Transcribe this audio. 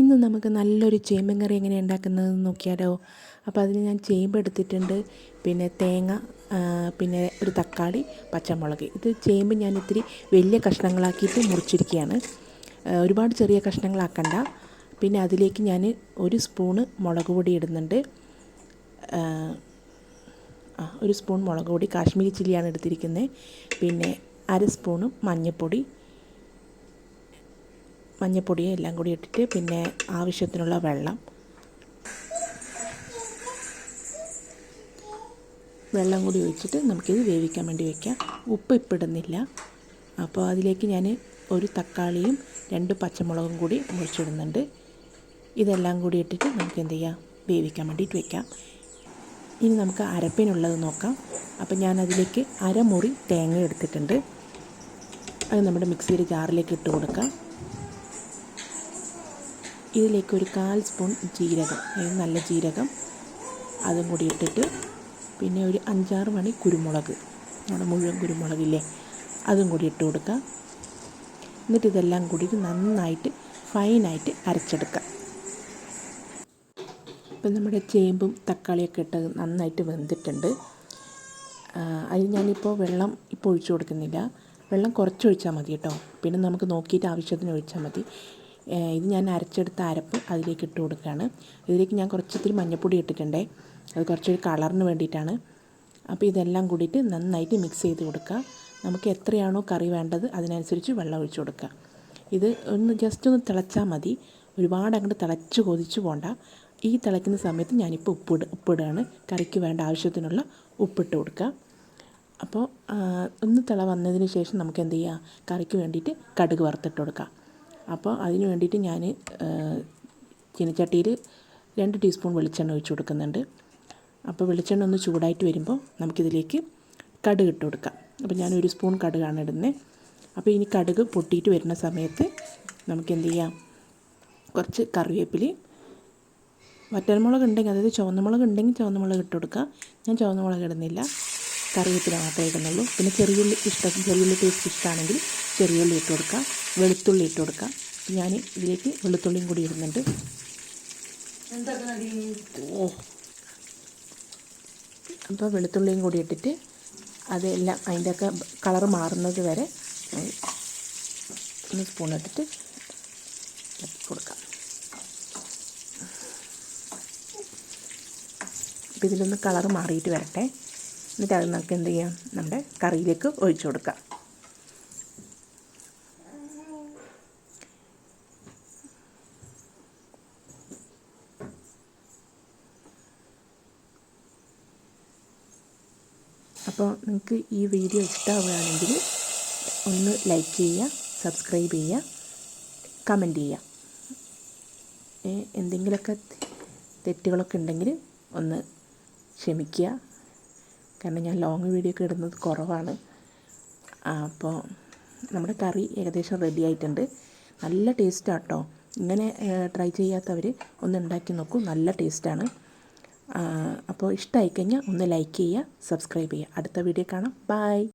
ഇന്ന് നമുക്ക് നല്ലൊരു ചേമ്പൻ കറി എങ്ങനെ ഉണ്ടാക്കുന്നതെന്ന് നോക്കിയാലോ. അപ്പോൾ അതിന് ഞാൻ ചേമ്പ് എടുത്തിട്ടുണ്ട്. പിന്നെ തേങ്ങ പിന്നെ ഒരു തക്കാളി പച്ചമുളക്. ഇത് ചേമ്പ് ഞാൻ ഇത്തിരി വലിയ കഷ്ണങ്ങളാക്കിയിട്ട് മുറിച്ചിരിക്കുകയാണ്. ഒരുപാട് ചെറിയ കഷ്ണങ്ങളാക്കണ്ട. പിന്നെ അതിലേക്ക് ഞാൻ ഒരു സ്പൂണ് മുളക് പൊടി ഇടുന്നുണ്ട്. ഒരു സ്പൂൺ മുളക് പൊടി കാശ്മീരി ചില്ലിയാണ് എടുത്തിരിക്കുന്നത്. പിന്നെ അര സ്പൂണ് മഞ്ഞൾപ്പൊടി മഞ്ഞൾപ്പൊടിയും എല്ലാം കൂടി ഇട്ടിട്ട് പിന്നെ ആവശ്യത്തിനുള്ള വെള്ളം. വെള്ളം കൂടി ഒഴിച്ചിട്ട് നമുക്കിത് വേവിക്കാൻ വേണ്ടി വയ്ക്കാം ഉപ്പ് ഇപ്പിടുന്നില്ല അപ്പോൾ അതിലേക്ക് ഞാൻ ഒരു തക്കാളിയും രണ്ട് പച്ചമുളകും കൂടി മുറിച്ചിടുന്നുണ്ട്. ഇതെല്ലാം കൂടി ഇട്ടിട്ട് നമുക്ക് എന്ത് ചെയ്യാം? വേവിക്കാൻ വേണ്ടിയിട്ട് വയ്ക്കാം ഇനി നമുക്ക് അരപ്പിനുള്ളത് നോക്കാം. അപ്പോൾ ഞാൻ അതിലേക്ക് അരമുറി തേങ്ങ എടുത്തിട്ടുണ്ട്. അത് നമ്മുടെ മിക്സിയുടെ ജാറിലേക്ക് ഇട്ട് കൊടുക്കാം. ഇതിലേക്ക് ഒരു കാൽ സ്പൂൺ ജീരകം അതായത് നല്ല ജീരകം. അതും കൂടി ഇട്ടിട്ട് പിന്നെ ഒരു അഞ്ചാറ് മണി കുരുമുളക് നമ്മുടെ മുഴുവൻ കുരുമുളകില്ലേ അതും കൂടി ഇട്ട് കൊടുക്കുക എന്നിട്ട് ഇതെല്ലാം കൂടി നന്നായിട്ട് ഫൈനായിട്ട് അരച്ചെടുക്കുക ഇപ്പം നമ്മുടെ ചേമ്പും തക്കാളിയൊക്കെ ഇട്ട് നന്നായിട്ട് വെന്തിട്ടുണ്ട്. അതിന് ഞാനിപ്പോൾ വെള്ളം ഇപ്പോൾ ഒഴിച്ചു കൊടുക്കുന്നില്ല. വെള്ളം കുറച്ച് ഒഴിച്ചാൽ മതി കേട്ടോ. പിന്നെ നമുക്ക് നോക്കിയിട്ട് ആവശ്യത്തിന് ഒഴിച്ചാൽ മതി. ഇത് ഞാൻ അരച്ചെടുത്ത അരപ്പ് അതിലേക്ക് ഇട്ട് കൊടുക്കുകയാണ്. ഇതിലേക്ക് ഞാൻ കുറച്ചിത്തിരി മഞ്ഞൾപ്പൊടി ഇട്ടിട്ടുണ്ടേ. അത് കുറച്ചൊരു കളറിന് വേണ്ടിയിട്ടാണ്. അപ്പോൾ ഇതെല്ലാം കൂടിയിട്ട് നന്നായിട്ട് മിക്സ് ചെയ്ത് കൊടുക്കുക. നമുക്ക് എത്രയാണോ കറി വേണ്ടത് അതിനനുസരിച്ച് വെള്ളം ഒഴിച്ചു കൊടുക്കുക. ഇത് ഒന്ന് ജസ്റ്റ് ഒന്ന് തിളച്ചാൽ മതി. ഒരുപാട് അങ്ങോട്ട് തിളച്ച് കൊതിച്ച് പോകണ്ട ഈ തിളയ്ക്കുന്ന സമയത്ത് ഞാനിപ്പോൾ ഉപ്പിട് ഉപ്പിടുകയാണ് കറിക്ക് വേണ്ട ആവശ്യത്തിനുള്ള ഉപ്പിട്ട് കൊടുക്കുക. അപ്പോൾ ഒന്ന് തിള വന്നതിന് ശേഷം നമുക്ക് എന്ത് ചെയ്യാം കറിക്ക് വേണ്ടിയിട്ട് കടുക് വറുത്തിട്ട് കൊടുക്കാം അപ്പോൾ അതിന് വേണ്ടിയിട്ട് ഞാൻ ചീനച്ചട്ടിയിൽ രണ്ട് ടീസ്പൂൺ വെളിച്ചെണ്ണ ഒഴിച്ച് കൊടുക്കുന്നുണ്ട്. അപ്പോൾ വെളിച്ചെണ്ണ ഒന്ന് ചൂടായിട്ട് വരുമ്പോൾ നമുക്കിതിലേക്ക് കടുക് ഇട്ട് കൊടുക്കാം. അപ്പോൾ ഞാൻ ഒരു സ്പൂൺ കടുകാണ് ഇടുന്നത് അപ്പോൾ ഇനി കടുക് പൊട്ടിയിട്ട് വരുന്ന സമയത്ത് നമുക്ക് എന്ത് ചെയ്യാം? കുറച്ച് കറിവേപ്പിലയും വറ്റൽമുളക് ഉണ്ടെങ്കിൽ അതായത് ചുവന്നമുളക് ഉണ്ടെങ്കിൽ ചുവന്നമുളക് ഇട്ട് കൊടുക്കുക ഞാൻ ചുവന്നമുളക് ഇടുന്നില്ല. കറിവേപ്പില മാത്രമേ ഇടുന്നുള്ളൂ. പിന്നെ ചെറിയുള്ളി ഇഷ്ടം ചെറിയുള്ളി ടേസ്റ്റ് ഇഷ്ടമാണെങ്കിൽ ചെറിയുള്ളി ഇട്ട് കൊടുക്കുക വെളുത്തുള്ളി ഇട്ട് കൊടുക്കുക ഞാൻ ഇതിലേക്ക് വെളുത്തുള്ളിയും കൂടി ഇടുന്നുണ്ട്. ഓ. അപ്പോൾ വെളുത്തുള്ളിയും കൂടി ഇട്ടിട്ട് അതെല്ലാം അതിന്റെയൊക്കെ കളർ മാറുന്നത് വരെ ഒന്ന് സ്പൂൺ ഇട്ടിട്ട് കൊടുക്കാം. അപ്പം ഇതിലൊന്ന് കളർ മാറിയിട്ട് വരട്ടെ. എന്നിട്ട് അത് നമുക്ക് എന്ത് ചെയ്യാം? നമ്മുടെ കറിയിലേക്ക് ഒഴിച്ചു കൊടുക്കാം. അപ്പോൾ നിങ്ങൾക്ക് ഈ വീഡിയോ ഇഷ്ടമാവുകയാണെങ്കിൽ ഒന്ന് ലൈക്ക് ചെയ്യുക സബ്സ്ക്രൈബ് ചെയ്യുക കമന്റ് ചെയ്യുക. എന്തെങ്കിലുമൊക്കെ തെറ്റുകളൊക്കെ ഉണ്ടെങ്കിൽ ഒന്ന് ക്ഷമിക്കുക. കാരണം ഞാൻ ലോങ് വീഡിയോ ഒക്കെ ഇടുന്നത് കുറവാണ്. അപ്പോൾ നമ്മുടെ കറി ഏകദേശം റെഡി ആയിട്ടുണ്ട്. നല്ല ടേസ്റ്റാണ് കേട്ടോ ഇങ്ങനെ ട്രൈ ചെയ്യാത്തവർ ഒന്ന് ഉണ്ടാക്കി നോക്കൂ. നല്ല ടേസ്റ്റാണ് അപ്പോൾ ഇഷ്ടമായി കഴിഞ്ഞാൽ ഒന്ന് ലൈക്ക് ചെയ്യുക സബ്സ്ക്രൈബ് ചെയ്യുക. അടുത്ത വീഡിയോ കാണാം. ബൈ